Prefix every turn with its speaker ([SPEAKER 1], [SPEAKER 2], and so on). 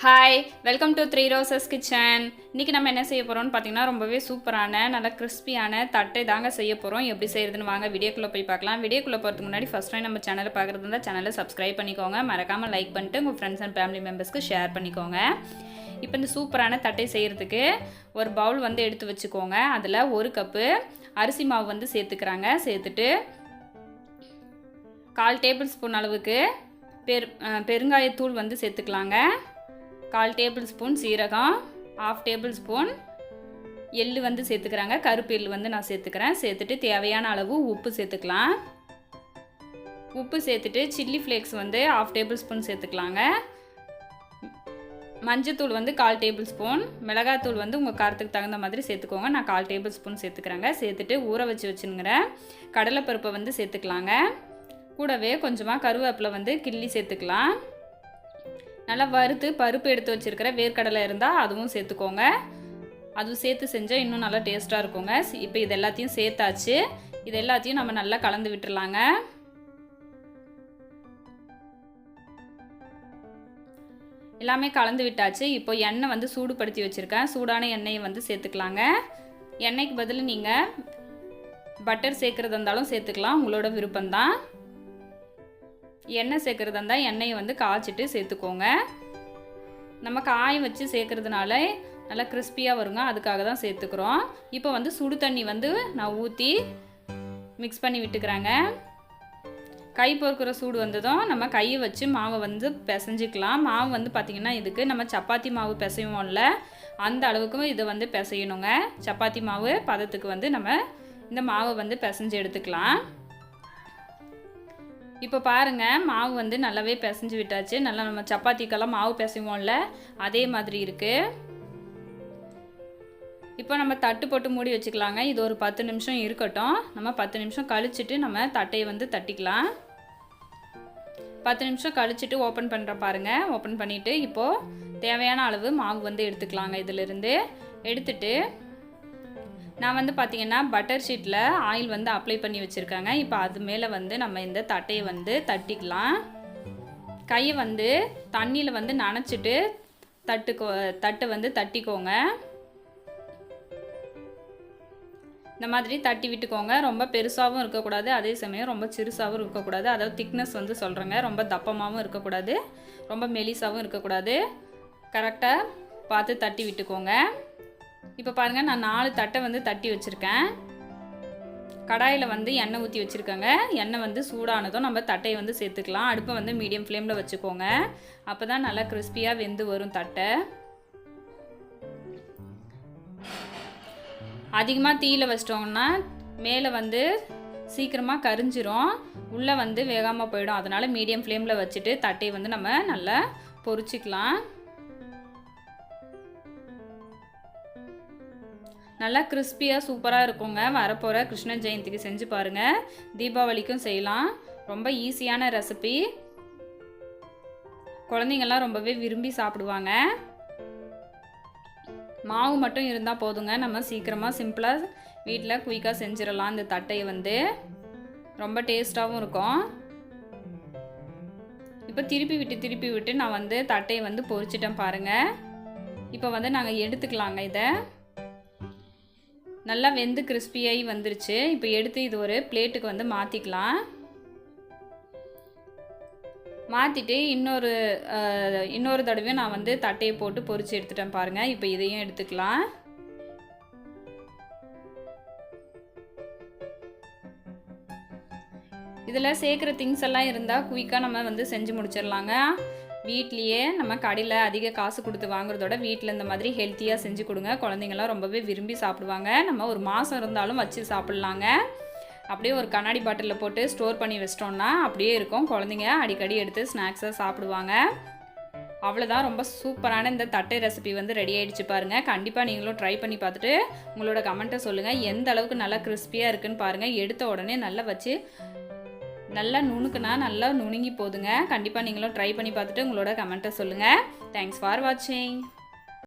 [SPEAKER 1] Hi welcome to Three Roses kitchen இன்றைக்கி நம்ம என்ன செய்ய போகிறோம்னு பார்த்தீங்கன்னா ரொம்பவே சூப்பரான நல்ல கிறிஸ்பியான தட்டை தாங்க செய்ய போகிறோம் எப்படி செய்கிறதுன்னு வாங்க வீடியோக்குள்ளே போய் பார்க்கலாம். வீடியோக்குள்ளே போகிறதுக்கு முன்னாடி ஃபஸ்ட் டைம் நம்ம சேனலை பார்க்குறது இருந்தால் சேனலை சப்ஸ்கிரைப் பண்ணிக்கோங்க. மறக்காமல் லைக் பண்ணிட்டு உங்கள் ஃப்ரெண்ட்ஸ் அண்ட் ஃபேமிலி மெம்பர்ஸ்க்கு ஷேர் பண்ணிக்கோங்க. இப்போ இந்த சூப்பரான தட்டை செய்கிறதுக்கு ஒரு பவுல் வந்து எடுத்து வச்சுக்கோங்க. அதில் ஒரு கப்பு அரிசி மாவு வந்து சேர்த்துக்கிறாங்க. சேர்த்துட்டு கால் டேபிள் ஸ்பூன் அளவுக்கு பெரு பெருங்காயத்தூள் வந்து சேர்த்துக்கலாங்க. கால் டேபிள் ஸ்பூன் சீரகம் ஆஃப் டேபிள் ஸ்பூன் எள்ளு வந்து சேர்த்துக்கிறாங்க. கருப்பு எள்ளு வந்து நான் சேர்த்துக்கிறேன். சேர்த்துட்டு தேவையான அளவு உப்பு சேர்த்துக்கலாம். உப்பு சேர்த்துட்டு சில்லி ஃப்ளேக்ஸ் வந்து ஆஃப் டேபிள் ஸ்பூன் சேர்த்துக்கலாங்க மஞ்சத்தூள் வந்து கால் டேபிள் ஸ்பூன் மிளகாத்தூள் வந்து உங்கள் காரத்துக்கு தகுந்த மாதிரி சேர்த்துக்கோங்க. நான் கால் டேபிள் ஸ்பூன் சேர்த்துக்கிறேங்க. சேர்த்துட்டு ஊற வச்சு வச்சுங்கிற கடலைப்பருப்பை வந்து சேர்த்துக்கலாங்க. கூடவே கொஞ்சமாக கருவேப்பிலை வந்து கிள்ளி சேர்த்துக்கலாம். நல்லா வறுத்து பருப்பு எடுத்து வச்சுருக்கிற வேர்க்கடலை இருந்தால் அதுவும் சேர்த்துக்கோங்க. அதுவும் சேர்த்து செஞ்சால் இன்னும் நல்லா டேஸ்ட்டாக இருக்குங்க. இப்போ இது எல்லாத்தையும் சேர்த்தாச்சு. இது எல்லாத்தையும் நம்ம நல்லா கலந்து விட்டுடலாங்க எல்லாமே கலந்து விட்டாச்சு. இப்போ எண்ணெய் வந்து சூடுபடுத்தி வச்சுருக்கேன். சூடான எண்ணெயை வந்து சேர்த்துக்கலாங்க. எண்ணெய்க்கு பதில் நீங்கள் பட்டர் சேர்க்குறதா இருந்தாலும் சேர்த்துக்கலாம். உங்களோட விருப்பம்தான். எண்ணெய் சேர்க்குறதா இருந்தால் எண்ணெயை வந்து காய்ச்சிட்டு சேர்த்துக்கோங்க. நம்ம காய வச்சு சேர்க்குறதுனால நல்லா கிறிஸ்பியாக வருங்க. அதுக்காக தான் சேர்த்துக்கிறோம். இப்போ வந்து சுடு தண்ணி வந்து நான் ஊற்றி மிக்ஸ் பண்ணி விட்டுக்கிறாங்க. கை பொறுக்கிற சூடு வந்ததும் நம்ம கையை வச்சு மாவை வந்து பிசைஞ்சிக்கலாம். மாவு வந்து பார்த்திங்கன்னா இதுக்கு நம்ம சப்பாத்தி மாவு பிசைவோம்ல அந்த அளவுக்கும் இதை வந்து பிசையணுங்க. சப்பாத்தி மாவு பதத்துக்கு வந்து நம்ம இந்த மாவை வந்து பிசைஞ்சு எடுத்துக்கலாம். இப்போ பாருங்கள் மாவு வந்து நல்லாவே பிசைஞ்சு விட்டாச்சு. நல்லா நம்ம சப்பாத்திக்கெல்லாம் மாவு பிசைவோம்ல அதே மாதிரி இருக்குது இப்போ நம்ம தட்டு போட்டு மூடி வச்சுக்கலாங்க. இது ஒரு பத்து நிமிஷம் இருக்கட்டும். நம்ம பத்து நிமிஷம் கழிச்சிட்டு நம்ம தட்டையை வந்து தட்டிக்கலாம். பத்து நிமிஷம் கழிச்சிட்டு ஓப்பன் பண்ணுற பாருங்கள் ஓப்பன் பண்ணிவிட்டு இப்போது தேவையான அளவு மாவு வந்து எடுத்துக்கலாங்க இதிலிருந்து எடுத்துட்டு நான் வந்து பார்த்தீங்கன்னா பட்டர் ஷீட்டில் ஆயில் வந்து அப்ளை பண்ணி வச்சுருக்காங்க. இப்போ அது மேலே வந்து நம்ம இந்த தட்டையை வந்து தட்டிக்கலாம். கையை வந்து தண்ணியில் வந்து நனைச்சிட்டு தட்டுக்கோ தட்டை வந்து தட்டிக்கோங்க. இந்த மாதிரி தட்டி விட்டுக்கோங்க. ரொம்ப பெருசாகவும் இருக்கக்கூடாது அதே சமயம் ரொம்ப சிறுசாகவும் இருக்கக்கூடாது. அதாவது திக்னஸ் வந்து சொல்கிறேங்க ரொம்ப தப்பமாகவும் இருக்கக்கூடாது. ரொம்ப மெலிசாகவும் இருக்கக்கூடாது. கரெக்டாக பார்த்து தட்டி விட்டுக்கோங்க. இப்போ பாருங்கள் நான் நாலு தட்டை வந்து தட்டி வச்சுருக்கேன். கடாயில் வந்து எண்ணெய் ஊற்றி வச்சுருக்கேங்க. எண்ணெய் வந்து சூடானதும் நம்ம தட்டையை வந்து சேர்த்துக்கலாம். அடுப்பை வந்து மீடியம் ஃப்ளேமில் வச்சுக்கோங்க. அப்போ தான் நல்லா கிறிஸ்பியாக வெந்து வரும் தட்டை. அதிகமாக தீயில் வச்சிட்டோம்னா மேலே வந்து சீக்கிரமாக கரிஞ்சிரும். உள்ளே வந்து வேகாமல் போயிடும். அதனால் மீடியம் ஃப்ளேமில் வச்சுட்டு தட்டையை வந்து நம்ம நல்லா பொறிச்சிக்கலாம். நல்லா கிறிஸ்பியாக சூப்பராக இருக்குங்க. வரப்போகிற கிருஷ்ண ஜெயந்திக்கு செஞ்சு பாருங்கள் தீபாவளிக்கும் செய்யலாம். ரொம்ப ஈஸியான ரெசிபி குழந்தைங்கள்லாம் ரொம்பவே விரும்பி சாப்பிடுவாங்க. மாவு மட்டும் இருந்தால் போதுங்க. நம்ம சீக்கிரமாக சிம்பிளாக வீட்டில் குயிக்காக செஞ்சிடலாம். இந்த தட்டையை வந்து. ரொம்ப டேஸ்ட்டாகவும் இருக்கும். இப்போ திருப்பி விட்டு திருப்பி விட்டு நான் வந்து தட்டையை வந்து பொறிச்சிட்டேன் பாருங்கள் இப்போ வந்து நாங்கள் எடுத்துக்கலாங்க இதை. நல்லா வெந்து கிறிஸ்பியாகி வந்துருச்சு. இப்போ எடுத்து இது ஒரு பிளேட்டுக்கு வந்து மாற்றிக்கலாம் மாற்றிட்டு இன்னொரு இன்னொரு தடவையும் நான் வந்து தட்டையை போட்டு பொறிச்சு எடுத்துட்டேன் பாருங்கள் இப்போ இதையும் எடுத்துக்கலாம். இதில் சேர்க்குற திங்ஸ் எல்லாம் இருந்தால் குயிக்காக நம்ம வந்து செஞ்சு முடிச்சிடலாங்க. வீட்லேயே நம்ம கடையில் அதிக காசு கொடுத்து வாங்குறதோட வீட்டில் இந்த மாதிரி ஹெல்த்தியாக செஞ்சு கொடுங்க. குழந்தைங்கள்லாம் ரொம்பவே விரும்பி சாப்பிடுவாங்க. நம்ம ஒரு மாதம் இருந்தாலும் வச்சு சாப்பிட்லாங்க. அப்படியே ஒரு கண்ணாடி பாட்டிலில் போட்டு ஸ்டோர் பண்ணி வச்சிட்டோம்னா அப்படியே இருக்கும். குழந்தைங்க அடிக்கடி எடுத்து ஸ்நாக்ஸாக சாப்பிடுவாங்க. அவ்வளோதான் ரொம்ப சூப்பரான இந்த தட்டை ரெசிபி வந்து ரெடி ஆகிடுச்சு பாருங்கள் கண்டிப்பாக நீங்களும் ட்ரை பண்ணி பார்த்துட்டு உங்களோட கமெண்ட்டை சொல்லுங்கள் எந்த அளவுக்கு நல்லா கிறிஸ்பியாக இருக்குன்னு பாருங்கள் எடுத்த உடனே நல்லா வச்சு நல்லா நுணுக்குனா நல்லா நுணுங்கி போதுங்க. கண்டிப்பாக நீங்களும் ட்ரை பண்ணி பார்த்துட்டு உங்களோட கமெண்ட்டை சொல்லுங்கள் தேங்க்ஸ் ஃபார் வாட்சிங்